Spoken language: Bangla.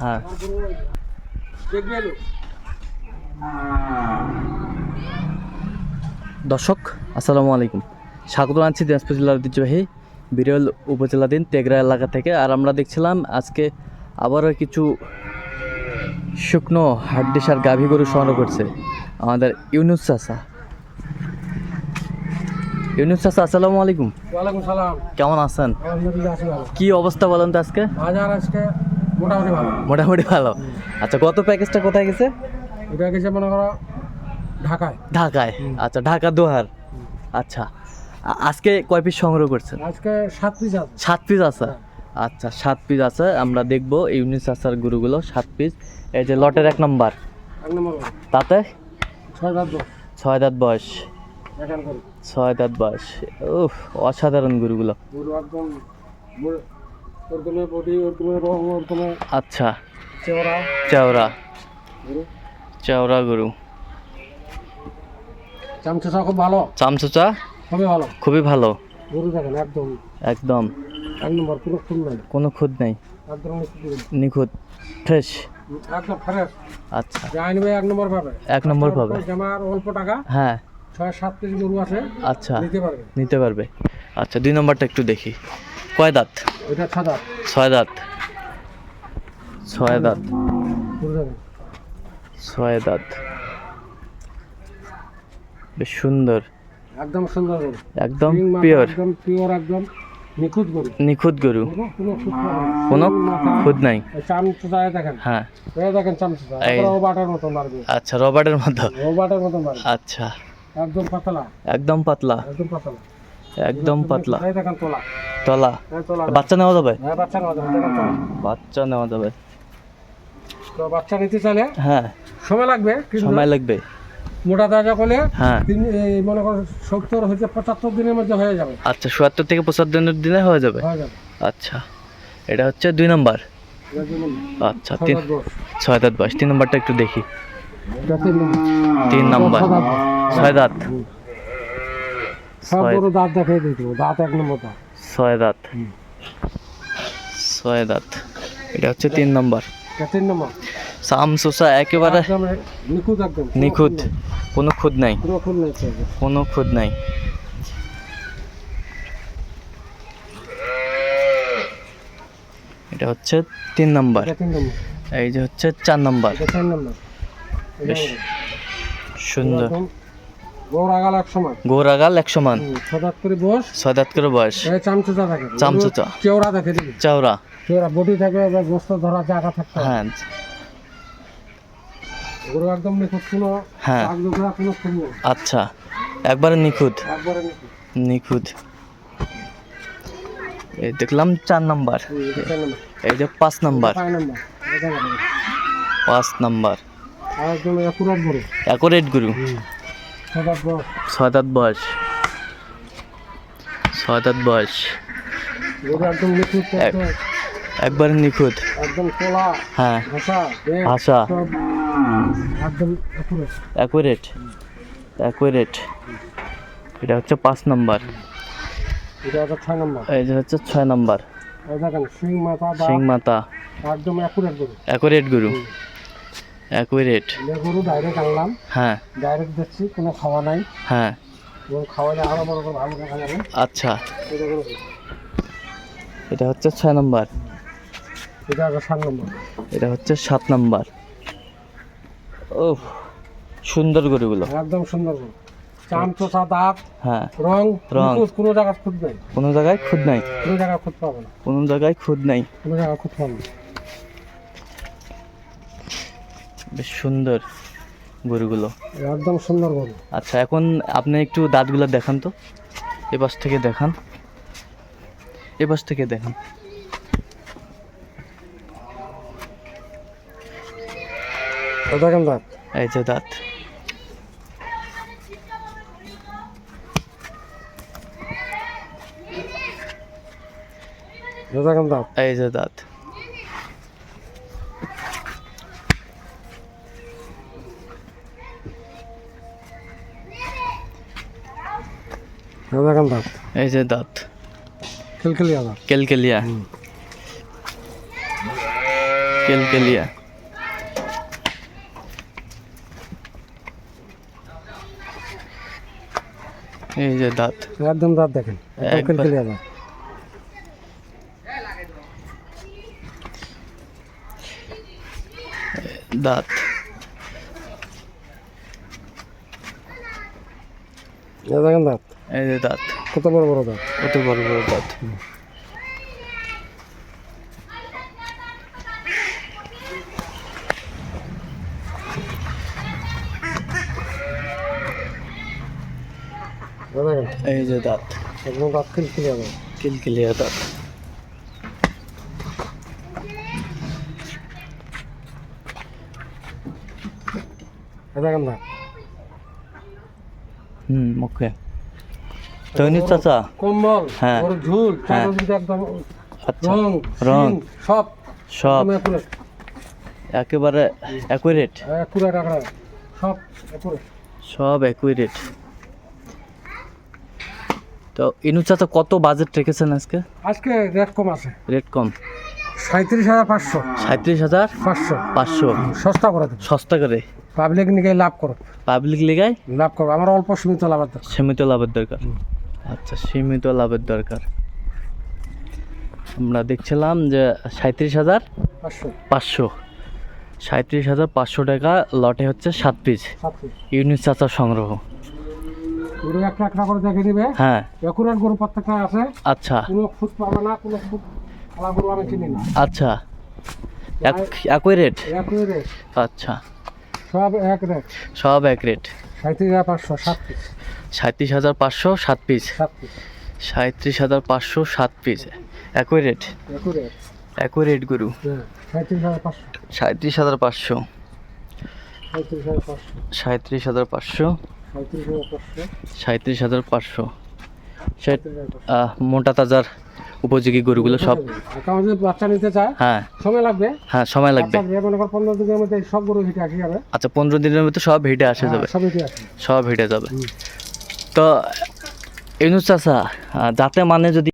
হ্যাঁ। দর্শক আসসালামু আলাইকুম। স্বাগত জানাচ্ছি দিনাজপুর জেলার ঐতিহ্যবাহী বিরল উপজেলাধীন তেগরা এলাকা থেকে। আর আমরা দেখছিলাম আজকে আবারও কিছু শুকনো হাড্ডিসার গাভী গরু সংগ্রহ করছে আমাদের ইউনুস চাষা ইউনুস চাষা আসসালামু আলাইকুম। ওয়ালাইকুম সালাম। কেমন আছেন? কি অবস্থা বলেন তো আজকে? বাজার আজকে মোটামুটি ভালো। মোটামুটি ভালো। আচ্ছা গত প্যাকেজটা কোথায় গেছে? এটা গেছে মনে করো ঢাকায়। ঢাকায়? আচ্ছা ঢাকা দোহার। আচ্ছা আজকে কয় পিস সংগ্রহ করছেন? আজকে সাত পিস আছে। সাত পিস আছে? আচ্ছা সাত পিস আছে। আমরা দেখব ইউনিস আসার গুরুগুলো সাত পিস এই যে লটের এক নম্বর। তাতে? ছয় দাঁত বয়স। ছয় দাঁত বয়স। উফ অসাধারণ গুরুগুলো। একদম বডি রং আচ্ছা। চেওড়া। চাওড়া। গরু। চাওড়া গরু। চামচা খুব ভালো। চামচুচা? খুবই ভালো। খুবই ভালো। গরু দেখেন একদম। একদম। এক নম্বর কোনো ফুল নাই। কোনো খুদ নেই। একদম নিখুঁত। ফ্রেশ। একদম ফ্রেশ। আচ্ছা। যে আইনবে এক নম্বর পাবে এক নম্বর পাবে আমার অল্প টাকা। হ্যাঁ। ছয় সাত পিস গরু আছে। আচ্ছা। নিতে পারবে। নিতে পারবে। আচ্ছা দুই নম্বরটা একটু দেখি। কয় দাঁত? ছয় দাঁত। ছয় দাঁত। ছয় দাঁত। বেশ সুন্দর। একদম সুন্দর একদম পিওর একদম পিওর একদম নিখুঁত গরু। নিখুঁত গরু। কোনো খুদ নাই। দেখেন। হ্যাঁ। দেখেন ও মতো মারবে আচ্ছা রবার্টের মতো। ও মতো মারবে আচ্ছা। একদম পাতলা। একদম পাতলা। একদম পাতলা। একদম পাতলা। তোলা। বাচ্চা নেওয়া যাবে? হ্যাঁ বাচ্চা নেওয়া যাবে তো বাচ্চা নিতে চাইলে হ্যাঁ। সময় লাগবে সময় লাগবে। মোটা তাজা করলে হ্যাঁ। মনে করো সত্তর হচ্ছে পঁচাত্তর দিনের মধ্যে হয়ে যাবে। আচ্ছা চুয়াত্তর থেকে পঁচাত্তর দিনের দিনে হয়ে যাবে? আচ্ছা। এটা হচ্ছে দুই নম্বর? আচ্ছা তিন ছয় দাঁত বয়স। তিন নম্বরটা একটু দেখি। তিন নম্বর। তিন নম্বর। ছয় দাঁত। দাঁত সব বড় দাঁত দেখাই দেবো দাঁত এক নম্বর দাঁত ছয় দাঁত। ছয় দাঁত। এটা হচ্ছে তিন নম্বর। তিন নম্বর। সামসুসা একেবারে নিখুঁত একদম। কোনো নিখুঁত। কোনো খুদ নাই। কোনো খুদ নাই এটা হচ্ছে তিন নম্বর। এই যে হচ্ছে চার নম্বর। বেশ। সুন্দর। একদম এক সময়। গোরাগাল একশো মান ছদাত করে বস ছয় করে বয়স। এই থাকে চামচুচা। কেওড়া দেখে দিবি? চাওড়া। বডি থাকে এবার গোস্ত ধরা জায়গা থাকতে হ্যাঁ। গরু একদম নিখুঁত কোনো হ্যাঁ। কোনো ফুল আচ্ছা একবারে নিখুঁত। একবারে নিখুঁত। এই দেখলাম চার নাম্বার। এই যে পাঁচ নাম্বার। পাঁচ নম্বর। একদম একুরাত গরু। অ্যাকোরেট গুরু। ছয় বয়স। দাঁত বয়স। একবারে নিখুঁত। একদম হ্যাঁ। একদম অ্যাকুরেট। অ্যাকুরেট। এটা হচ্ছে পাঁচ নাম্বার। এটা হচ্ছে ছয় নম্বর। হচ্ছে ছয় মাথা বা সিং মাতা। একদম একুরেট গরু। অ্যাকুরেট গুরু। অ্যাকুরেট যে গরু ডাইরেক্ট আনলাম। হ্যাঁ। ডাইরেক্ট দেখছি কোনো খাওয়া নাই। হ্যাঁ। এবং খাওয়ালে আরও বড় করে ভালো দেখা যাবে। আচ্ছা। এটা হচ্ছে ছয় নাম্বার। এটা হচ্ছে সাত নম্বর। এটা হচ্ছে সাত নাম্বার। ও সুন্দর গরুগুলো। একদম সুন্দর গরু। চাম চোষা দাঁত হ্যাঁ। রং রং। কোনো জায়গা খুঁত নাই। কোনো জায়গায় খুদ নাই। কোনো জায়গা খুঁত পাবে না। কোনো জায়গায় খুদ নাই। কোনো জায়গা খুঁত পাবে না। বেশ সুন্দর গরুগুলো। একদম সুন্দর গরু। আচ্ছা এখন আপনি একটু দাঁতগুলো দেখান তো। এ পাশ থেকে দেখান। এ পাশ থেকে দেখান। দেখেন দাঁত। এই যে দাঁত। দেখেন দাঁত। এই যে দাঁত। দেখেন দাঁত এই যে দাঁত খিলখিলিয়া দাঁত কেলকেলিয়া কেলকেলিয়া এই যে দাঁত একদম দাঁত দেখেন একবার। ক্লিয়ার দাঁত দাঁত দেখেন দাঁত। এই যে দাঁত। কত বড় বড় দাঁত? কত বড় বড় দাঁত। এই যে দাঁত। একদম দাঁত ক্লিয়ার দাঁত। কিলকিলিয়া দাঁত। দেখেন দাঁত। হুম ওকে তৈনিস চাচা? কম্বল হ্যাঁ। ওর ঝুল হ্যাঁ। একদম আচ্ছা। রং রং। সব। সব। একেবারে অ্যাকুরেট। সব। সব অ্যাকুরেট তো ইনু চাচা কত বাজেট রেখেছেন আজকে? আজকে রেট কম আছে। রেট কম। সাঁত্রিশ হাজার পাঁচশো। সাঁত্রিশ হাজার পাঁচশো। পাঁচশো। সস্তা করে সস্তা করে? পাবলিক নিকে লাভ করো। পাবলিক লিগায় লাভ করো। আমার অল্প সীমিত লাভ আছে সীমিত লাভের দরকার? আচ্ছা সীমিত লাভের দরকার। আমরা দেখছিলাম যে সাঁত্রিশ হাজার পাঁচশো। সাঁত্রিশ হাজার পাঁচশো টাকা লটে হচ্ছে সাত পিস। ইউনিট চাচার সংগ্রহ। গরু একটা একটা করে দেখে নিবে। হ্যাঁ। একুরেট গরু প্রত্যেকটা আছে। আচ্ছা। কোনো ফুট পাবে না কোনো ফুট খালা গরু আমি চিনি না। আচ্ছা। এক- একই রেট? একুরেট আচ্ছা। সব এক রেট সব এক রেট সাঁত্রিশ হাজার পাঁচশো সাত পিস সাঁত্রিশ হাজার পাঁচশো সাত পিস সাত সাঁত্রিশ হাজার পাঁচশো সাত পিস একই রেট একই রেট গুরু হ্যাঁ সাঁত্রিশ হাজার পাঁচশো সাঁত্রিশ হাজার পাঁচশো সাঁত্রিশ হাজার পাঁচশো মোটা তাজার উপযোগী গরুগুলো সব বাচ্চা নিতে চায় হ্যাঁ। সময় লাগবে। হ্যাঁ সময় লাগবে। মনে কর পনেরো দিনের মধ্যে সব গরু হেঁটে আসে যাবে। আচ্ছা পনেরো দিনের মধ্যে সব হেঁটে আসে যাবে। সব হিটে আসে। সব হেঁটে যাবে। তো ইনুস চাষা যাতে মানে যদি